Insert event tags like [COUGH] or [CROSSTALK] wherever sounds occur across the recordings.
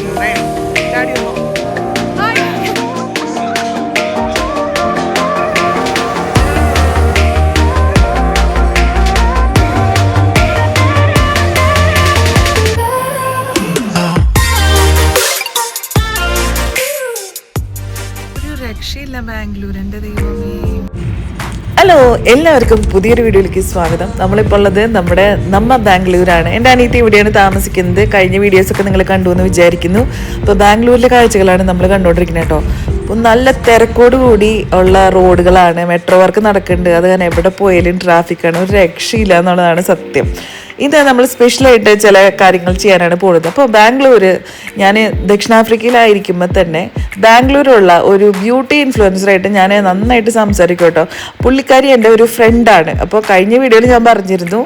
Bangalore daddy വന്നോ എല്ലാവർക്കും പുതിയൊരു വീഡിയോയിലേക്ക് സ്വാഗതം. നമ്മളിപ്പോൾ ഉള്ളത് നമ്മുടെ നമ്മ ബാംഗ്ലൂരാണ്. എന്റെ അനിയത്തി ഇവിടെയാണ് താമസിക്കുന്നത്. കഴിഞ്ഞ വീഡിയോസൊക്കെ നിങ്ങൾ കണ്ടു എന്ന് വിചാരിക്കുന്നു. അപ്പോൾ ബാംഗ്ലൂരിലെ കാഴ്ചകളാണ് നമ്മൾ കണ്ടുകൊണ്ടിരിക്കുന്നത് കേട്ടോ. നല്ല തിരക്കോട് കൂടി ഉള്ള റോഡുകളാണ്. മെട്രോ വർക്ക് നടക്കുന്നുണ്ട്. അത് കാരണം എവിടെ പോയാലും ട്രാഫിക്കാണ് ഒരു രക്ഷയില്ല എന്നുള്ളതാണ് സത്യം. ഇത് നമ്മൾ സ്പെഷ്യലായിട്ട് ചില കാര്യങ്ങൾ ചെയ്യാനാണ് പോകുന്നത്. അപ്പോൾ ബാംഗ്ലൂർ ഞാൻ ദക്ഷിണാഫ്രിക്കയിലായിരിക്കുമ്പോൾ തന്നെ ബാംഗ്ലൂരുള്ള ഒരു ബ്യൂട്ടി ഇൻഫ്ലുവൻസറായിട്ട് ഞാൻ നന്നായിട്ട് സംസാരിക്കും കേട്ടോ പുള്ളിക്കാരി എന്റെ ഒരു ഫ്രണ്ടാണ് അപ്പോൾ കഴിഞ്ഞ വീഡിയോയിൽ ഞാൻ പറഞ്ഞിരുന്നു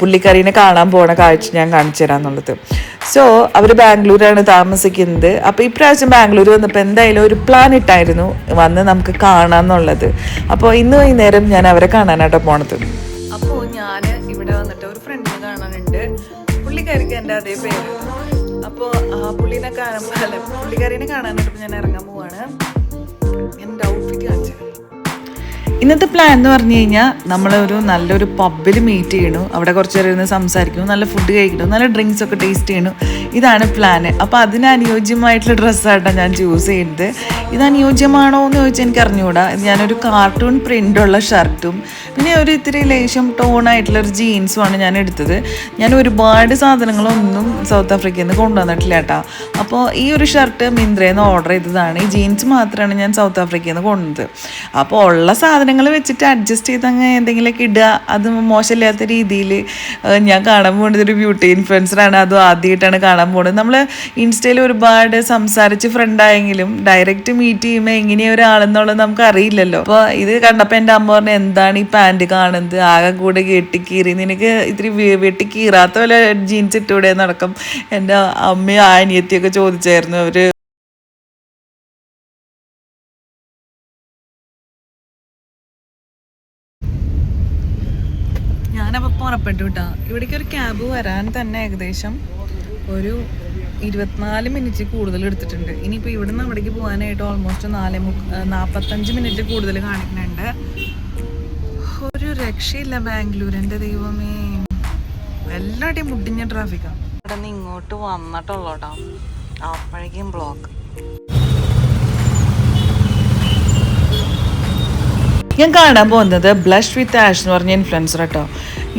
പുള്ളിക്കാരീനെ കാണാൻ പോണ കാഴ്ച ഞാൻ കാണിച്ചു തരാമെന്നുള്ളത് സോ അവർ ബാംഗ്ലൂരാണ് താമസിക്കുന്നത്. അപ്പോൾ ഇപ്രാവശ്യം ബാംഗ്ലൂർ വന്നപ്പോൾ എന്തായാലും ഒരു പ്ലാൻ ഇട്ടായിരുന്നു വന്ന് നമുക്ക് കാണാമെന്നുള്ളത് അപ്പോൾ ഇന്ന് വൈകുന്നേരം ഞാൻ അവരെ കാണാനായിട്ട് പോണത്. അതേ പേര് ആ പുള്ളിനെ കാണുമ്പോൾ അല്ല പുള്ളിക്കാരിനെ കാണാനായിട്ട് ഞാൻ ഇറങ്ങാൻ പോവാണ്. എന്റെ ഔട്ട്ഫിറ്റ് കാണിച്ചു ഇന്നത്തെ പ്ലാൻ എന്ന് പറഞ്ഞു കഴിഞ്ഞാൽ നമ്മളൊരു നല്ലൊരു പബ്ബിൽ മീറ്റ് ചെയ്യണു. അവിടെ കുറച്ച് നേരം ഇരുന്ന് സംസാരിക്കുന്നു. നല്ല ഫുഡ് കഴിക്കണു നല്ല ഡ്രിങ്ക്സ് ഒക്കെ ടേസ്റ്റ് ചെയ്യണു. ഇതാണ് പ്ലാന് അപ്പോൾ അതിന് അനുയോജ്യമായിട്ടുള്ള ഡ്രസ്സായിട്ടാണ് ഞാൻ ചൂസ് ചെയ്യുന്നത്. ഇത് അനുയോജ്യമാണോ എന്ന് ചോദിച്ചാൽ എനിക്ക് അറിഞ്ഞുകൂടാ ഞാനൊരു കാർട്ടൂൺ പ്രിന്റുള്ള ഷർട്ടും പിന്നെ ഒരു ഇത്തിരി ലേശം ടോൺ ആയിട്ടുള്ള ഒരു ജീൻസുമാണ് ഞാൻ എടുത്തത്. ഞാൻ ഒരുപാട് സാധനങ്ങളൊന്നും സൗത്ത് ആഫ്രിക്കയിൽ നിന്ന് കൊണ്ടുവന്നിട്ടില്ല കേട്ടോ. അപ്പോൾ ഈ ഒരു ഷർട്ട് മിന്ത്രയിൽ നിന്ന് ഓർഡർ ചെയ്തതാണ്. ഈ ജീൻസ് മാത്രമാണ് ഞാൻ സൗത്ത് ആഫ്രിക്കയിൽ നിന്ന് കൊണ്ടുവന്നത് അപ്പോൾ ഉള്ള സാധനങ്ങൾ വെച്ചിട്ട് അഡ്ജസ്റ്റ് ചെയ്ത് അങ്ങ് എന്തെങ്കിലുമൊക്കെ ഇടുക. അത് മോശമില്ലാത്ത രീതിയിൽ ഞാൻ കാണാൻ പോകുന്നത് ഒരു ബ്യൂട്ടി ഇൻഫ്ലുവൻസറാണ് അതും ആദ്യമായിട്ടാണ് കാണാൻ പോകുന്നത് നമ്മൾ ഇൻസ്റ്റയിൽ ഒരുപാട് സംസാരിച്ച് ഫ്രണ്ടായെങ്കിലും ഡയറക്റ്റ് മീറ്റ് ചെയ്യുമ്പോൾ എങ്ങനെയാ ഒരാളെന്നുള്ളത് നമുക്ക് അറിയില്ലല്ലോ. അപ്പോൾ ഇത് കണ്ടപ്പോൾ എന്റെ അമ്മ പറഞ്ഞു എന്താണ് ഈ പാന്റ് കാണുന്നത്? ആകെ കൂടെ കെട്ടിക്കീറി നിനക്ക് ഇത്തിരി വെട്ടി വെട്ടിക്കീറാത്ത പോലെ ജീൻസ് ഇട്ടൂടെ? നടക്കും എന്റെ അമ്മയും ആനിയത്തിയൊക്കെ ചോദിച്ചായിരുന്നു. അവർ ഞാനപ്പോൾ പുറപ്പെട്ടു കേട്ടോ ഇവിടേക്ക് ഒരു ക്യാബ് വരാൻ തന്നെ ഏകദേശം ഒരു ഇരുപത്തിനാല് മിനിറ്റ് കൂടുതൽ എടുത്തിട്ടുണ്ട്. ഇനിയിപ്പോൾ ഇവിടുന്ന് അവിടേക്ക് പോകാനായിട്ട് ഓൾമോസ്റ്റ് നാല് മു നാൽപ്പത്തഞ്ച് മിനിറ്റ് കൂടുതൽ കാണിക്കുന്നുണ്ട്. ഒരു രക്ഷയില്ല ബാംഗ്ലൂർ എന്റെ ദൈവമേ എല്ലാവരുടെയും മുടിഞ്ഞ ട്രാഫിക്കാണ് ഇവിടെ നിന്ന് ഇങ്ങോട്ട് വന്നിട്ടുള്ളൂ കേട്ടോ അപ്പോഴേക്കും ബ്ലോക്ക് ഞാൻ കാണാൻ പോകുന്നത് ബ്ലഷ് വിത്ത് ആഷ് എന്ന് പറഞ്ഞ ഇൻഫ്ലുവൻസർ കേട്ടോ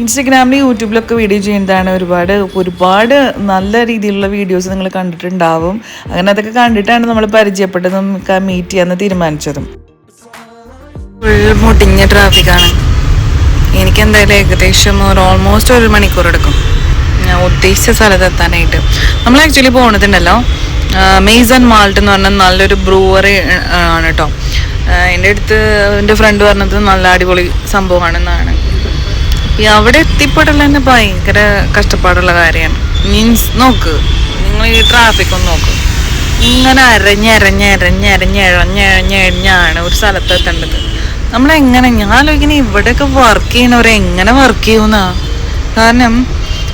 ഇൻസ്റ്റഗ്രാമിൽ യൂട്യൂബിലൊക്കെ വീഡിയോ ചെയ്യുന്നതാണ് ഒരുപാട് ഒരുപാട് നല്ല രീതിയിലുള്ള വീഡിയോസ് നിങ്ങൾ കണ്ടിട്ടുണ്ടാവും. അങ്ങനെ അതൊക്കെ കണ്ടിട്ടാണ് നമ്മൾ പരിചയപ്പെട്ടതും മീറ്റ് ചെയ്യാന്ന് തീരുമാനിച്ചതും. ഫുൾ മുടിഞ്ഞ ട്രാഫിക്കാണ് എനിക്ക് എന്തായാലും ഏകദേശം ഒരു ഓൾമോസ്റ്റ് ഒരു മണിക്കൂർ എടുക്കും. ഞാൻ ഉദ്ദേശിച്ച സ്ഥലത്ത് എത്താനായിട്ട്. നമ്മൾ ആക്ച്വലി പോകുന്നതുണ്ടല്ലോ മെയ്സൺ മാൾട്ട് എന്ന് പറഞ്ഞാൽ നല്ലൊരു ബ്രൂവറി ആണ് കേട്ടോ എന്റെ അടുത്ത് എന്റെ ഫ്രണ്ട് പറഞ്ഞത് നല്ല അടിപൊളി സംഭവമാണെന്നാണ്. ഈ അവിടെ എത്തിപ്പെടൽ തന്നെ ഭയങ്കര കഷ്ടപ്പാടുള്ള കാര്യമാണ്. മീൻസ് നോക്ക് നിങ്ങൾ ഈ ട്രാഫിക് ഒന്ന് നോക്ക്. ഇങ്ങനെ അരഞ്ഞരഞ്ഞരഞ്ഞരഞ്ഞരഞ്ഞരഞ്ഞരഞ്ഞാണ് ഒരു സ്ഥലത്ത് എത്തേണ്ടത്. നമ്മളെങ്ങനെ ഞാൻ ആലോചിക്കുന്നത് ഇവിടെയൊക്കെ വർക്ക് ചെയ്യണവരെ എങ്ങനെ വർക്ക് ചെയ്യുന്ന? കാരണം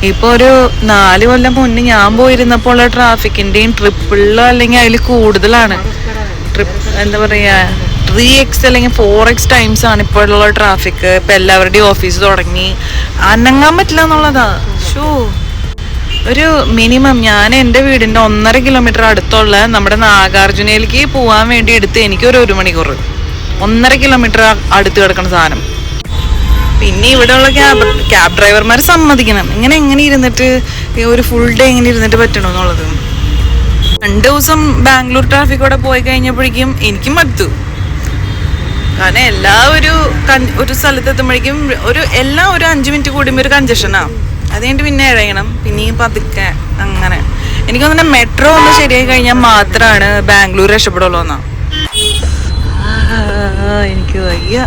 ഇപ്പോൾ ഒരു നാല് കൊല്ലം മുന്നേ ഞാൻ പോയിരുന്നപ്പോൾ ഉള്ള ട്രാഫിക്കിന്റെയും ട്രിപ്പിളിലോ അല്ലെങ്കിൽ അതിൽ കൂടുതലാണ്. ട്രിപ്പ് എന്താ പറയുക ത്രീ എക്സ് അല്ലെങ്കിൽ ഫോർ എക്സ് ടൈംസ് ആണ് ഇപ്പോഴുള്ള ട്രാഫിക് ഇപ്പം എല്ലാവരുടെയും ഓഫീസ് തുടങ്ങി. അനങ്ങാൻ പറ്റില്ല എന്നുള്ളതാ. ഷോ. ഒരു മിനിമം ഞാൻ എന്റെ വീടിന്റെ ഒന്നര കിലോമീറ്റർ അടുത്തുള്ള നമ്മുടെ നാഗാർജുനയിലേക്ക് പോകാൻ വേണ്ടി എടുത്ത് എനിക്ക് ഒരു മണിക്കൂർ. ഒന്നര കിലോമീറ്റർ അടുത്ത് കിടക്കുന്ന സാധനം. പിന്നെ ഇവിടെയുള്ള ക്യാബ് ക്യാബ് ഡ്രൈവർമാർ സമ്മതിക്കണം. ഇങ്ങനെ എങ്ങനെ ഇരുന്നിട്ട് ഒരു ഫുൾ ഡേ എങ്ങനെ ഇരുന്നിട്ട് പറ്റണമെന്നുള്ളത് രണ്ട് ദിവസം ബാംഗ്ലൂർ ട്രാഫിക്കോടെ പോയി കഴിഞ്ഞപ്പോഴേക്കും എനിക്കും മടുത്തു. കാരണം എല്ലാ ഒരു ഒരു സ്ഥലത്ത് എത്തുമ്പോഴേക്കും ഒരു എല്ലാം ഒരു അഞ്ച് മിനിറ്റ് കൂടുമ്പോൾ ഒരു കഞ്ചഷനാ അത് കഴിഞ്ഞിട്ട് പിന്നെ ഇഴയണം. പിന്നെയും പതുക്കെ അങ്ങനെ. എനിക്ക് തോന്നുന്നു മെട്രോ ഒന്ന് ശരിയായി കഴിഞ്ഞാൽ മാത്രമാണ് ബാംഗ്ലൂർ രക്ഷപ്പെടുള്ളൂ എന്നാ എനിക്ക് വയ്യ.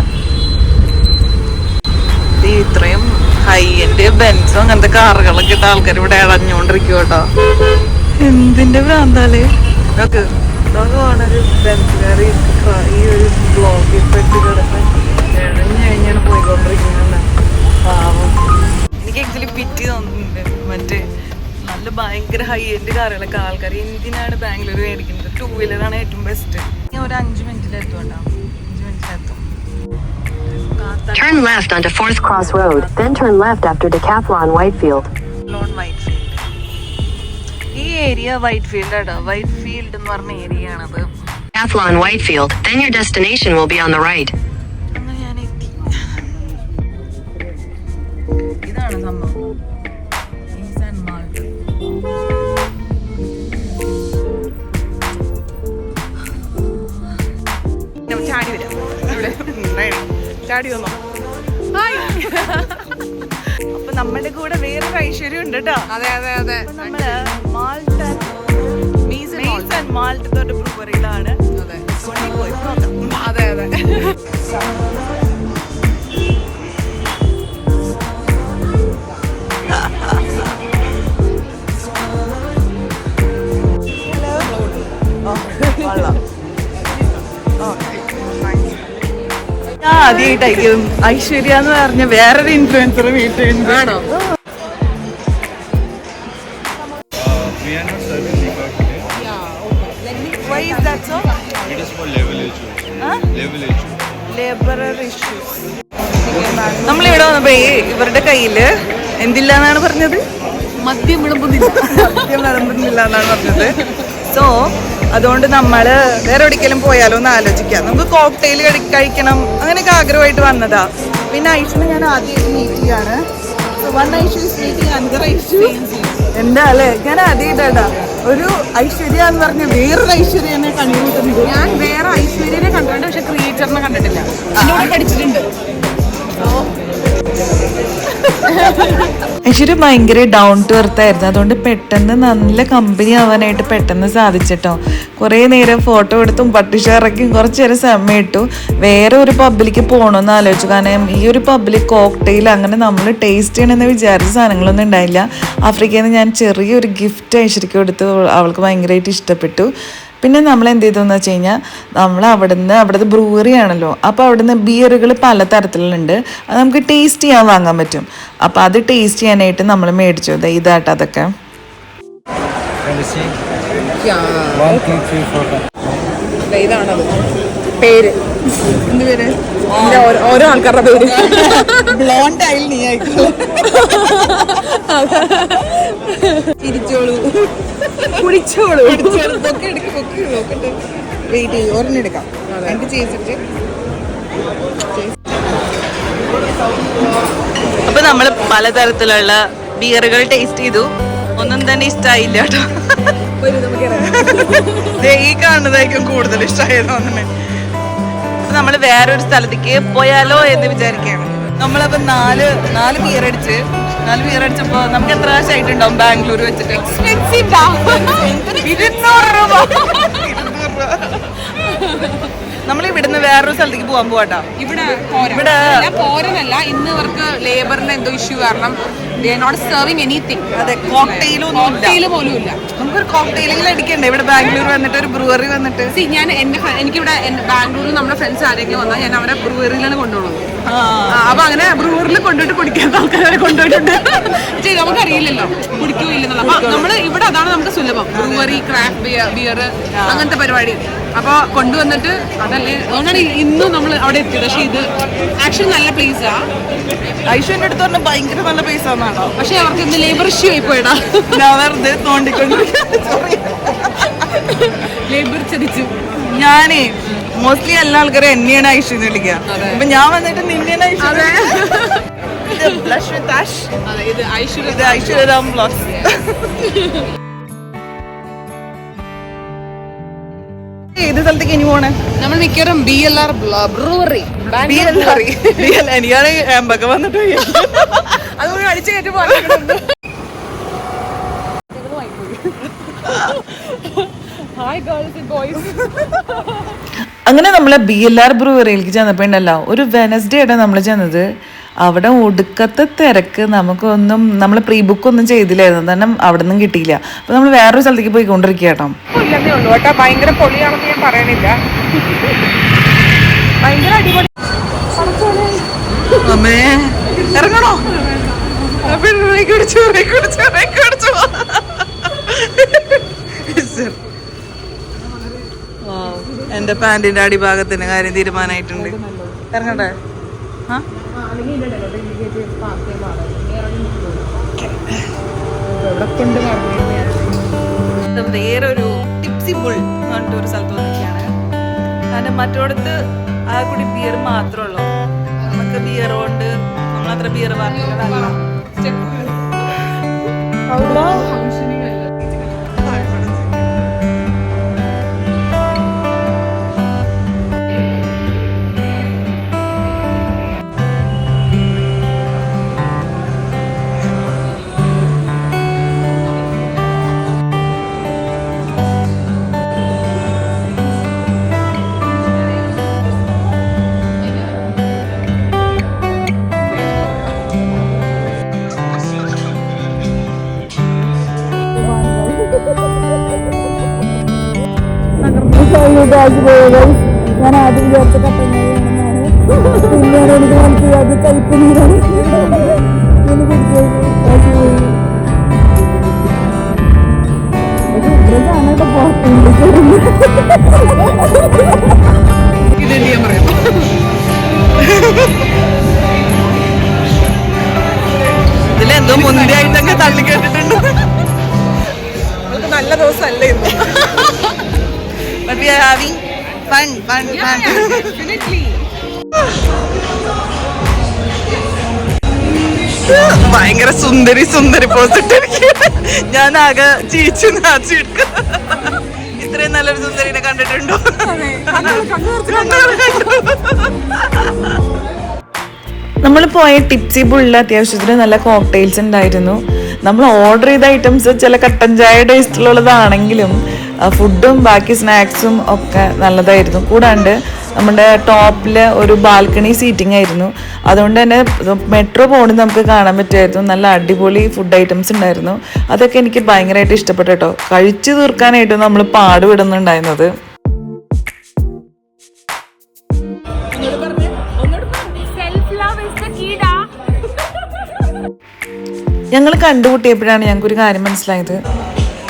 ഇത് ഇത്രയും ഹൈ എൻഡ് ബെൻസും അങ്ങനത്തെ കാറുകളൊക്കെ ഇട്ട ആൾക്കാർ ഇവിടെ ഇളഞ്ഞുകൊണ്ടിരിക്കും കേട്ടോ എന്തിന്റെ ഭ്രാന്താൽ? നോക്ക്. ഇതൊക്കെ ബെൻസുകാരി ഈ ഒരു ബ്ലോഗിൽ പെട്ട് കിടന്ന് ഇഴഞ്ഞ് കഴിഞ്ഞാണ് പോയിക്കൊണ്ടിരിക്കുന്നത് പാവം. എനിക്ക് ആക്ച്വലി പിറ്റി തോന്നുന്നുണ്ട്. മറ്റേ നല്ല ഭയങ്കര ഹൈ എൻഡ് കാറുകളൊക്കെ ആൾക്കാർ എന്തിനാണ് ബാംഗ്ലൂർ മേടിക്കുന്നത്? ടൂ വീലറാണ് ഏറ്റവും ബെസ്റ്റ് ഞാൻ ഒരു അഞ്ച് മിനിറ്റിൽ ഉണ്ടാവും അഞ്ച് മിനിറ്റിലെത്തും Turn left onto Fourth Cross Road, then turn left after Decathlon Whitefield. ലോൺ Whitefield. ഈ ഏരിയ വൈറ്റ് ഫീൽഡ് ആട്ടോ വൈറ്റ് ഫീൽഡ് എന്ന് പറഞ്ഞ ഏരിയ ആണത് Athlon Whitefield, then your destination will be on the right. ഇതാണ് സംഭവം. ചാടി വരാം. ഇവിടെ. ചാടി വന്നോ? ഹായ്. അപ്പൊ നമ്മുടെ കൂടെ വേറൊരു ഐശ്വര്യം ഉണ്ട് കേട്ടോ. അതെ അതെ അതെ. നമ്മൾ മാൾട്ട മീൽസ് ആൻഡ് മാൾട്ട് തൊട്ട് ബ്രൂവറിയിലാണ് അതെ. അതെ ആദ്യമായിട്ടായിരിക്കും ഐശ്വര്യ എന്ന് പറഞ്ഞ വേറൊരു ഇൻഫ്ലുവൻസർ വീട്ടിൽ ആണോ? Why is that so? It is for level issues. Huh? Level issues. Laborer issues. നമ്മളിവിടെ വന്നപ്പോ ഇവരുടെ കയ്യിൽ എന്തില്ല എന്നാണ് പറഞ്ഞത് മദ്യം വിളമ്പുന്നില്ല മദ്യം വിളമ്പുന്നില്ല എന്നാണ് പറഞ്ഞത് സോ അതുകൊണ്ട് നമ്മൾ വേറെ എവിടേക്കെങ്കിലും പോയാലോ എന്ന് ആലോചിക്കാം നമുക്ക് കോക്ടെയിൽ കഴിക്കണം അങ്ങനെയൊക്കെ ആഗ്രഹമായിട്ട് വന്നതാ പിന്നെ ഐഷിനെ ഞാൻ ആദ്യമായിട്ട് മീറ്റ് ചെയ്യാണ് one Aishu is meeting another Aishu എന്താ അല്ലേ? ഞാൻ ആദ്യമായിട്ടാ ഒരു ഐശ്വര്യ എന്ന് പറഞ്ഞ വേറൊരു ഐശ്വര്യനെ കണ്ടുമുട്ടുന്നത് ഞാൻ വേറെ ഐശ്വര്യനെ കണ്ടിട്ടുണ്ട് പക്ഷെ ക്രിയേറ്ററിനെ കണ്ടിട്ടില്ല. പഠിച്ചിട്ടുണ്ട്. ഐശ്വര്യ ഭയങ്കര ഡൗൺ ടു എർത്ത് ആയിരുന്നു. അതുകൊണ്ട് പെട്ടെന്ന് നല്ല കമ്പനി ആവാനായിട്ട് പെട്ടെന്ന് സാധിച്ചിട്ടോ. കുറേ നേരം ഫോട്ടോ എടുത്തും പട്ടിഷാറയ്ക്കും കുറച്ച് നേരം സമയം ഇട്ടു. വേറെ ഒരു പബ്ലിക്ക് പോകണമെന്ന് ആലോചിച്ചു. കാരണം ഈ ഒരു പബ്ബിൽ കോക്ടെയിൽ അങ്ങനെ നമ്മൾ ടേസ്റ്റ് ചെയ്യണമെന്ന് വിചാരിച്ച സാധനങ്ങളൊന്നും ഉണ്ടായില്ല. ആഫ്രിക്കയിൽ നിന്ന് ഞാൻ ചെറിയൊരു ഗിഫ്റ്റ് ശരിക്കും കൊടുത്തു അവൾക്ക് ഭയങ്കരമായിട്ട് ഇഷ്ടപ്പെട്ടു. പിന്നെ നമ്മൾ എന്ത് ചെയ്തു എന്ന് വെച്ച് കഴിഞ്ഞാൽ നമ്മൾ അവിടുന്ന് അവിടുത്തെ ബ്രൂവറി ആണല്ലോ. അപ്പോൾ അവിടുന്ന് ബിയറുകൾ പല തരത്തിലുണ്ട് അത് നമുക്ക് ടേസ്റ്റ് ചെയ്യാൻ വാങ്ങാൻ പറ്റും. അപ്പോൾ അത് ടേസ്റ്റ് ചെയ്യാനായിട്ട് നമ്മൾ മേടിച്ചു. ദേ ഇതാട്ടോ അതൊക്കെ. ഇതാണത്. പേര്. എന്ത് പേര്? എന്റെ ഓരോ- ആൾക്കാരുടെ പേര്. ബ്ലോണ്ട് ആയി നീ ആയിക്കോളൂ. ചിരിച്ചോളൂ കുടിച്ചോളൂ. നോക്കട്ടെ വെയിറ്റ് ചെയ്യും ഒരെണ്ണം എടുക്കാം. എന്നിട്ട് ചെയ്തിട്ട് അപ്പൊ നമ്മൾ പലതരത്തിലുള്ള ബിയറുകൾ ടേസ്റ്റ് ചെയ്തു. ഒന്നും തന്നെ ഇഷ്ടമായില്ല കേട്ടോ. ഈ കാണുന്നതായിരിക്കും കൂടുതൽ ഇഷ്ടമായത് തോന്നുന്നു നമ്മൾ വേറൊരു സ്ഥലത്തേക്ക് പോയാലോ എന്ന് വിചാരിക്കുകയാണ്. നമ്മളപ്പോ നാല് നാല് ബിയർ അടിച്ച് നാല് ബിയർ നമുക്ക് എത്ര കാശ് ആയിട്ടുണ്ടാവും ബാംഗ്ലൂർ വെച്ചിട്ട് ഇരുന്നൂറ് രൂപ. [LAUGHS] നമ്മൾ ഇവിടുന്ന് വേറൊരു സ്ഥലത്തേക്ക് പോകാൻ പോവാട്ടോ. ഇവിടെ ഇവിടെ- പോരനല്ല ഇന്ന് ഇവർക്ക് ലേബറിന്റെ എന്തോ ഇഷ്യൂ കാരണം ദേ നോട്ട് സെർവിങ് എനിത്തിങ് അതെ ഇല്ല. കോക്ടെയിൽ പോലും ഇല്ല. നമുക്കൊരു കോക്ടെയിലെങ്കിലും അടിക്കണ്ടേ? ഇവിടെ ബാംഗ്ലൂർ വന്നിട്ട് ഒരു ബ്രൂവറി വന്നിട്ട്. സി ഞാൻ എന്റെ ഇവിടെ എനിക്കിവിടെ ബാംഗ്ലൂരിൽ നമ്മുടെ ഫ്രണ്ട്സ് ആരെങ്കിലും വന്നാൽ ഞാൻ അവരെ ബ്രൂവറിയിലാണ് കൊണ്ടുപോകുന്നത് അപ്പൊ അങ്ങനെ ബ്രൂവറിൽ കൊണ്ടുപോയിട്ട് കുടിക്കാത്ത ആൾക്കാരെ കൊണ്ടുപോയിട്ടുണ്ട്. പക്ഷേ നമുക്കറിയില്ലല്ലോ. കുടിക്കോ ഇല്ലെന്നുള്ള. അപ്പൊ നമ്മൾ ഇവിടെ അതാണ് നമുക്ക് സുലഭം. ബ്രൂവറി ക്രാഫ്റ്റ് ബിയർ ബിയർ അങ്ങനത്തെ പരിപാടി. അപ്പൊ കൊണ്ടുവന്നിട്ട് അതല്ലേ അതുകൊണ്ടാണ് ഇന്നും നമ്മൾ അവിടെ എത്തി. പക്ഷെ ഇത് ആക്ച്വലി നല്ല പ്ലേസ് പ്ലേസാ ഐശ്വര്യന്റെ അടുത്ത് പറഞ്ഞ ഭയങ്കര നല്ല പ്ലേസ് ആണോ പക്ഷെ അവർക്ക് ഇന്ന് ലേബർ ഇഷ്യൂ ആയി പോയടാ. വെറുതെ തോണ്ടിക്കൊണ്ട് ലേബർ ചതിച്ചു. ഞാനേ മോസ്റ്റ്ലി എല്ലാ ആൾക്കാരും എന്നെയാണ് ഐഷ് എന്ന് വിളിക്കുക. അപ്പൊ ഞാൻ വന്നിട്ട് നിന്നെയാണ് ഐശ്വര്യരാം ബ്ലോസ് ഏത് സ്ഥലത്തേക്ക് ഇനി പോണേ? നമ്മൾ മിക്കവാറും B L R brewery B L L എനിക്കാണ് എമ്പൊക്കെ വന്നിട്ട്. അതുകൊണ്ട് അടിച്ചു കയറ്റി പോലെ ഹായ് ഗേൾസ് ബോയ്സ് അങ്ങനെ നമ്മൾ ബി എൽ ആർ ബ്രൂവറിയിലേക്ക് ചെന്നപ്പോൾ ഉണ്ടല്ലോ ഒരു വെനസ്ഡേ ആണ് നമ്മൾ ചെന്നത്. അവിടെ ഒടുക്കത്തെ തിരക്ക് നമുക്കൊന്നും നമ്മൾ പ്രീ ബുക്ക് ഒന്നും ചെയ്തില്ലായിരുന്നു. കാരണം അവിടെ നിന്നും കിട്ടിയില്ല. അപ്പോൾ നമ്മൾ വേറൊരു സ്ഥലത്തേക്ക് പോയിക്കൊണ്ടിരിക്കുക കേട്ടോ. ഭയങ്കര പൊളിയാണെന്ന് ഞാൻ പറയണില്ല. ഭയങ്കര അടിപൊളി. അമ്മേ ഇറങ്ങണോ? അപ്പൊ കുടിച്ചു കുടിച്ചു കുടിച്ചു എന്റെ പാന്റിന്റെ അടിഭാഗത്തിന് കാര്യം തീരുമാനമായിട്ടുണ്ട് ഇറങ്ങട്ടെ? ആ? വേറൊരു ടിപ്സി ബുൾ എന്ന് പറഞ്ഞിട്ട് ഒരു സ്ഥലത്ത് വന്നിരിക്കുകയാണ്. കാരണം മറ്റോടത്ത് ആ കൂടി ബിയർ മാത്രമേ ഉള്ളൂ. നമുക്ക് ബിയർ കൊണ്ട് നമ്മളത്ര ബിയർ പറഞ്ഞില്ല വിചാരിച്ച കട്ടങ്ങാണെന്നാണ് പിന്നീട് എനിക്ക് മനസ്സിലാക്കി കയ്പ് നീരാണ് ഇതിലെന്തോ മുന്തിയായിട്ടൊക്കെ തള്ളി കേട്ടിട്ടുണ്ട്. നല്ല ദിവസമല്ലേ ഇന്ന്? But we are having fun, fun, yeah, fun. [LAUGHS] Definitely. ഭയങ്കര സുന്ദരി സുന്ദരി പോസിട്ട് ഞാൻ ആകെ ചീച്ചു നാച്ചിട്ട് ഇത്രയും നല്ലൊരു സുന്ദരിനെ കണ്ടിട്ടുണ്ടോ? നമ്മൾ പോയ ടിപ്സി ബുള്ളിൽ അത്യാവശ്യത്തിന് നല്ല കോക്ടെയിൽസ് ഉണ്ടായിരുന്നു. നമ്മൾ ഓർഡർ ചെയ്ത ഐറ്റംസ് ചില കട്ടൻ ചായ ടേസ്റ്റിലുള്ളതാണെങ്കിലും ഫുഡും ബാക്കി സ്നാക്സും ഒക്കെ നല്ലതായിരുന്നു. കൂടാണ്ട് നമ്മുടെ ടോപ്പിൽ ഒരു ബാൽക്കണി സീറ്റിംഗ് ആയിരുന്നു. അതുകൊണ്ട് തന്നെ മെട്രോ പോണി നമുക്ക് കാണാൻ പറ്റുമായിരുന്നു. നല്ല അടിപൊളി ഫുഡ് ഐറ്റംസ് ഉണ്ടായിരുന്നു. അതൊക്കെ എനിക്ക് ഭയങ്കരമായിട്ട് ഇഷ്ടപ്പെട്ടു കേട്ടോ. കഴിച്ചു തീർക്കാനായിട്ട് നമ്മൾ പാടുപെടുന്നുണ്ടായിരുന്നത്. ഞങ്ങൾ കണ്ടുമുട്ടിയപ്പോഴാണ് ഞങ്ങൾക്കൊരു കാര്യം മനസ്സിലായത്.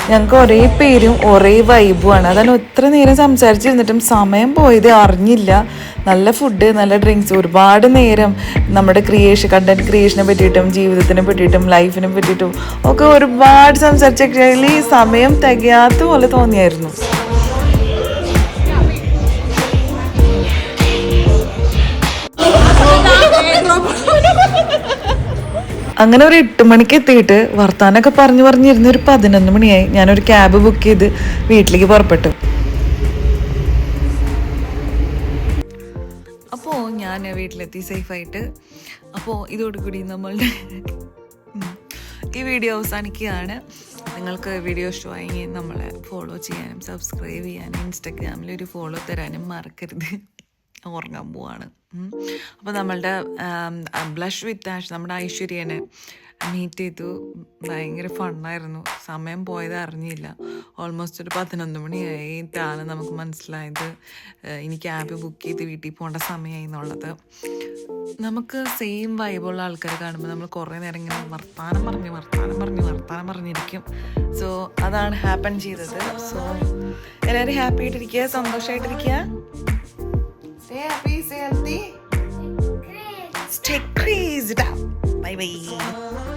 ഞങ്ങൾക്ക് ഒരേ പേരും ഒരേ വൈബുമാണ് അതാണ് ഒത്ര നേരം സംസാരിച്ചിരുന്നിട്ടും സമയം പോയത് അറിഞ്ഞില്ല. നല്ല ഫുഡ് നല്ല ഡ്രിങ്ക്സ് ഒരുപാട് നേരം നമ്മുടെ ക്രിയേഷൻ കണ്ടന്റ് ക്രിയേഷനെ പറ്റിയിട്ടും ജീവിതത്തിനെ പറ്റിയിട്ടും ലൈഫിനെ പറ്റിയിട്ടും ഒക്കെ ഒരുപാട് സംസാരിച്ച സമയം തികയാത്ത പോലെ തോന്നിയായിരുന്നു. അങ്ങനെ ഒരു എട്ട് മണിക്ക് എത്തിയിട്ട് വർത്താനൊക്കെ പറഞ്ഞു പറഞ്ഞിരുന്ന ഒരു പതിനൊന്ന് മണിയായി. ഞാനൊരു ക്യാബ് ബുക്ക് ചെയ്ത് വീട്ടിലേക്ക് പുറപ്പെട്ടു. അപ്പോൾ ഞാൻ വീട്ടിലെത്തി സേഫായിട്ട്. അപ്പോൾ ഇതോടുകൂടി നമ്മളുടെ ഈ വീഡിയോ അവസാനിക്കുകയാണ്. നിങ്ങൾക്ക് വീഡിയോ ഇഷ്ടമായി നമ്മളെ ഫോളോ ചെയ്യാനും സബ്സ്ക്രൈബ് ചെയ്യാനും ഇൻസ്റ്റഗ്രാമിൽ ഒരു ഫോളോ തരാനും മറക്കരുത്. ഉറങ്ങാൻ പോവാണ്. അപ്പോൾ നമ്മളുടെ ബ്ലഷ് വിത്ത് ആഷ് നമ്മുടെ ഐശ്വര്യനെ മീറ്റ് ചെയ്തു. ഭയങ്കര ഫണ്ണായിരുന്നു സമയം പോയത് അറിഞ്ഞില്ല. ഓൾമോസ്റ്റ് ഒരു പതിനൊന്ന് മണിയായിട്ടാണ് നമുക്ക് മനസ്സിലായത്. ഇനി ക്യാബ് ബുക്ക് ചെയ്ത് വീട്ടിൽ പോകേണ്ട സമയമായി എന്നുള്ളത് നമുക്ക് സെയിം വൈബുള്ള ആൾക്കാരെ കാണുമ്പോൾ നമ്മൾ കുറേ നേരം ഇങ്ങനെ വർത്താനം പറഞ്ഞ് വർത്താനം പറഞ്ഞ് വർത്താനം പറഞ്ഞിരിക്കും. സോ അതാണ് ഹാപ്പൻ ചെയ്തത്. സോ എല്ലാവരും ഹാപ്പി ആയിട്ടിരിക്കുക സന്തോഷമായിട്ടിരിക്കുക Stay happy, stay healthy. Stay crazy. Bye bye.